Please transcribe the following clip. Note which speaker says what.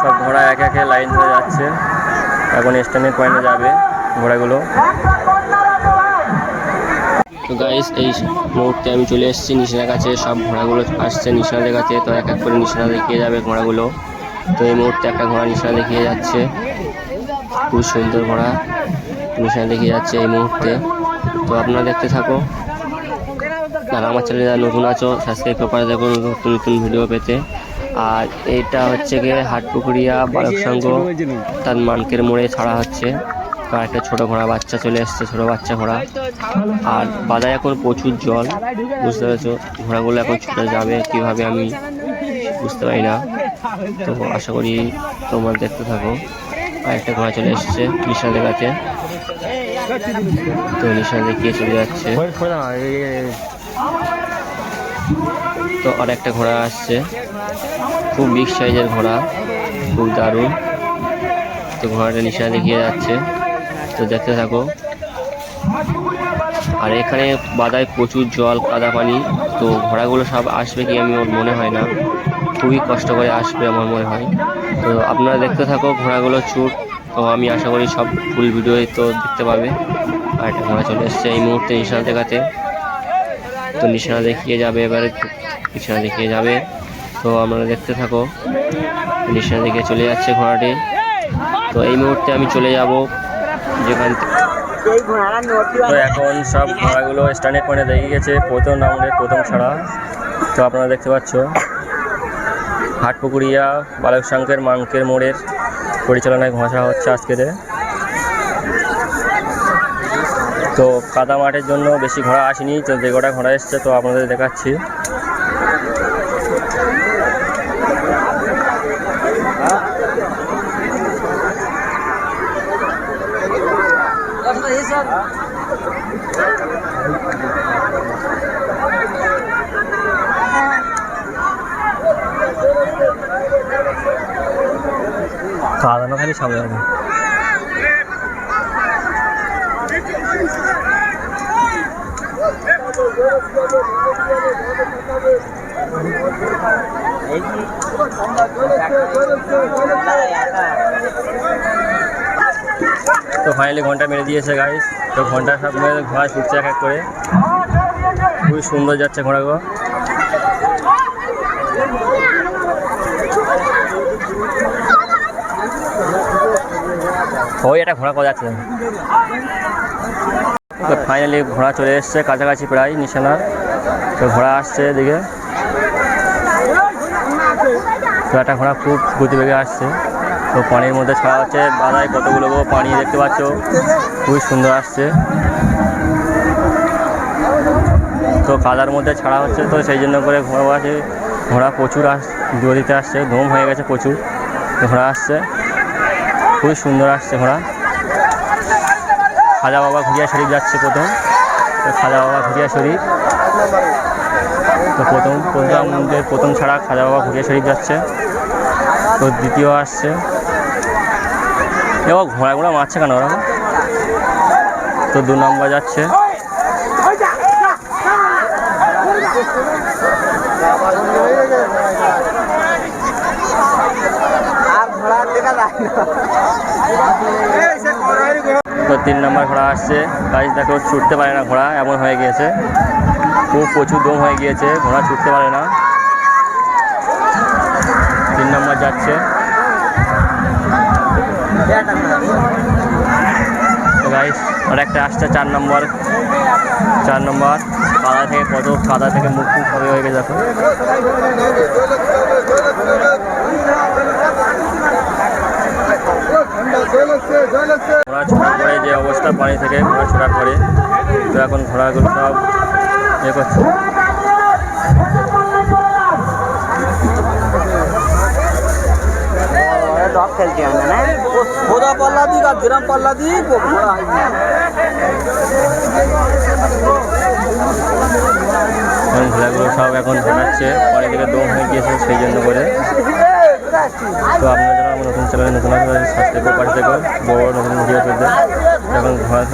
Speaker 1: সব ঘোড়া একে একে লাইন ধরে যাচ্ছে। এখন স্ট্যান্ডিং পয়েন্টে যাবে ঘোড়াগুলো। তো গাইস এই মুহূর্তে আমি চলে এসেছি নিশানার কাছে। সব ঘোড়াগুলো আসছে নিশানাদের কাছে। তো এক এক করে নিশানা দেখিয়ে যাবে ঘোড়াগুলো। তো এই মুহূর্তে একটা ঘোড়া নিশানা দেখিয়ে যাচ্ছে। খুব সুন্দর ঘোড়া নিশানা দেখিয়ে যাচ্ছে এই মুহূর্তে। তো আপনারা দেখতে থাকো। আর আমার চ্যানেলে নতুন আছো সাবস্ক্রাইব করে দেখো নতুন নতুন ভিডিও পেতে। আর এটা হচ্ছে গিয়ে হাটপুকুরিয়া বালক সংঘ। তার মানকের মোড়ে ছাড়া হচ্ছে। আর একটা ছোটো ঘোড়া বাচ্চা চলে এসছে, ছোটো বাচ্চা ঘোড়া। আর বাজারে এখন প্রচুর জল, বুঝতে পেরেছ? ঘোড়াগুলো এখন ছুটে যাবে কীভাবে আমি বুঝতে পারি না। তো আশা করি তোমরা দেখতে থাকো। আর একটা ঘোড়া চলে এসছে নিশানা দেখাতে তো নিশানা দেখিয়ে চলে যাচ্ছে। তো আর একটা ঘোড়া আসছে। খুব বিগ সাইজের ঘোড়া, খুব দারুণ। তো ঘোড়াটা নিশানা দেখিয়ে যাচ্ছে। তো দেখতে থাকো। আর এখানে বাদায় প্রচুর জল, কাদা পানি। তো ঘোড়াগুলো সব আসবে কি আমি ওর মনে হয় না। খুবই কষ্ট করে আসবে আমার মনে হয়। তো আপনারা দেখতে থাকো ঘোড়াগুলো ছুট তো আমি আশা করি সব ফুল ভিডিও তো দেখতে পাবে। আর একটা ঘোড়া চলে এসছে এই মুহূর্তে নিশানা দেখাতে। তো নিশানা দেখিয়ে যাবে এবারে, নিশানা দেখিয়ে যাবে। তো আপনারা দেখতে থাকো। নিশানা দেখিয়ে চলে যাচ্ছে ঘোড়াটি। তো এই মুহূর্তে আমি চলে যাব যেখান তো এখন সব ঘোড়াগুলো স্ট্যান্ডে পয়েন্টে দেখে গেছে, প্রথম রাউন্ডের প্রথম ছাড়া। তো আপনারা দেখতে পাচ্ছ, হাটপুকুরিয়া বালক সংঘের মাংকের মোড়ের পরিচালনায় ঘোষা হচ্ছে আজকের তো কাদা মাঠের জন্য বেশি ঘোড়া আসেনি, তো যে কটা ঘোড়া এসছে তো আপনাদের দেখাচ্ছি। কাদানো খালি সামনে তো ফাইনালি ঘণ্টা মেরে দিয়েছে গাইস তো ঘণ্টা সব মেরে ঘোড়া ছুটছে এক এক করে। খুবই সুন্দর যাচ্ছে ঘোড়াগুলো ওই একটা ঘোড়া যাচ্ছে। তো ফাইনালি ঘোড়া চলে এসছে, কাছাকাছি প্রায় নিশানার তো ঘোড়া আসছে এদিকে। তো একটা ঘোড়া খুব গতিবেগে আসছে। তো পানির মধ্যে ছাড়া হচ্ছে, বাধায় কতগুলো পানি দেখতে পাচ্ছ? খুবই সুন্দর আসছে। তো কাদার মধ্যে ছাড়া হচ্ছে, তো সেই জন্য করে ঘোড়া আছে। ঘোড়া প্রচুর আস নদীতে আসছে, ধুম হয়ে গেছে প্রচুর। ঘোড়া আসছে। খুবই সুন্দর আসছে ঘোড়া। খাজা বাবা ঘুরিয়া শরীফ যাচ্ছে প্রথম। তো খাজা বাবা ঘুরিয়া শরীফ। তো প্রথম প্রথম প্রথম ছাড়া খাজা বাবা ঘুরিয়া শরীফ যাচ্ছে। তো দ্বিতীয় আসছে। এবার ঘোড়া ঘোড়া মারছে কেন ওরা? তো দু নম্বর যাচ্ছে। তো তিন নম্বর ঘোড়া আসছে। গাছ দেখো, ছুটতে পারে না ঘোড়া, এমন হয়ে গিয়েছে। খুব প্রচুর দম হয়ে গিয়েছে, ঘোড়া ছুটতে পারে না। তিন নম্বর যাচ্ছে। গাইস আর একটা আসছে চার নম্বর। চার নম্বর কাদা থেকে কত কাদা থেকে মুখ মুখ হয়ে গেছে দেখো ঘোড়া ছোটার পরে যে অবস্থা পানি থেকে ঘোড়া ছোটার পরে তো এখন ঘোড়াগুলো সব ইয়ে করছে।
Speaker 2: ডগ
Speaker 3: দিক আর
Speaker 1: এখন ঘোড়াগুলো সব এখন হাঁটাচ্ছে পানি থেকে দম হয়ে গিয়েছে, সেই জন্য করে। তো আপনারা যারা আমার নতুন চ্যানেলে নতুন আছে সাবস্ক্রাইব করে পাঠিয়ে দেবেন বড় নতুন ভিডিও পেতে। এখন ঘোড়া